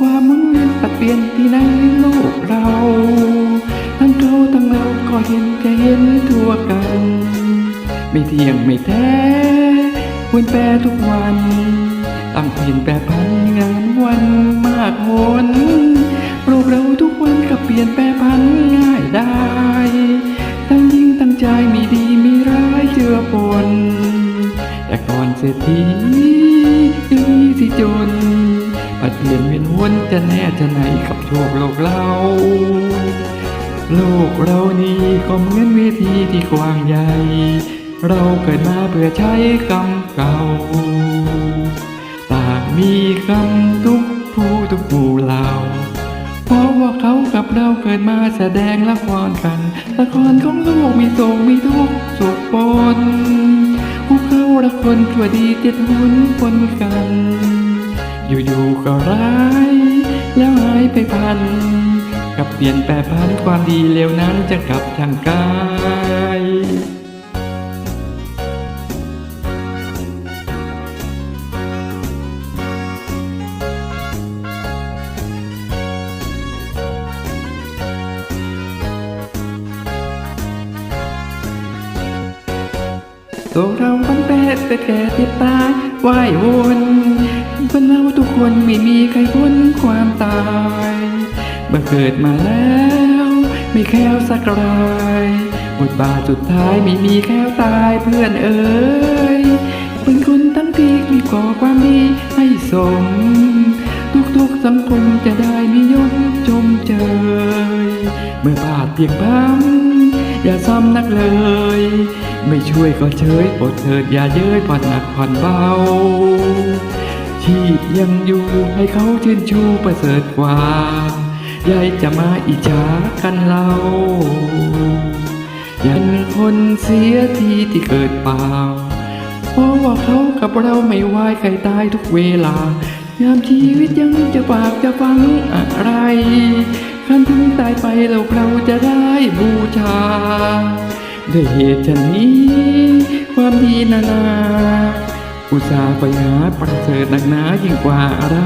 ความมุนเวียนตัดเปลี่ยนที่ในโลกเรา ทั้งเขาทั้งเราก็เห็นจะเห็นทั่วกัน ไม่เที่ยงไม่แท้วนแปรทุกวันตั้งเปลี่ยนแปรพันงานวันมากหนโลกเราทุกวันก็เปลี่ยนแปรพันง่ายได้ตั้งยิ่งตั้งใจมีดีมีร้ายเจือปนแต่ก่อนเศรษฐียังมีสิจน เปลี่ยนเวียนวนจะแน่จะไหนกับโชคโลกเรา โลกเรานี้ก็เหมือนเวทีที่กว้างใหญ่ เราเกิดมาเพื่อใช้คำเก่า ต่างมีคำทุกผู้ทุกหมู่เหล่าเพราะว่าเขากับเราเกิดมาแสดงละครกันละครของโลกมีโศกมีทุกข์สุขปนพวกเขาละคนชั่วดีเจ็ดหุนปนกัน อยู่ๆก็ร้าย แล้วหายไปพัน กับเปลี่ยนแปรพันความดีเลวนั้นจะกลับทางกายตัวเรา ดแต่แก่ติดตายว่ายวนคนเราทุกคนไม่มีใครพ้นความตายเมื่อเกิดมาแล้ว ไม่แค่วสักรายบทบาทสุดท้ายไม่มีแค่วตายเพื่อนเอ๋ยเป็นคนทั้งที่มีก่อความดีให้สม ทุกๆสังคมจะได้นิยมชมเชยเมื่อพลาดเพียงพังอย่าซ้ำนักเลย ไม่ช่วยก็เฉยโปดเถิดอย่าเย้ยผ่อนหนักผ่อนเบาชีพยังอยู่ให้เขาชื่นชูประเสริฐกว่ายายจะมาอิจฉากันเรายันคนเสียทีที่เกิดเปล่า เพราะว่าเขากับเราไม่วายใครตายทุกเวลายามชีวิตยังจะปากจะฟังอะไรคันถึงตายไปเราเราจะได้บูชา ด้วยเหตุชนนี้ ความดีนานา อุตส่าห์ไปหาประเสริฐหนักหนายิ่งกว่าอะไร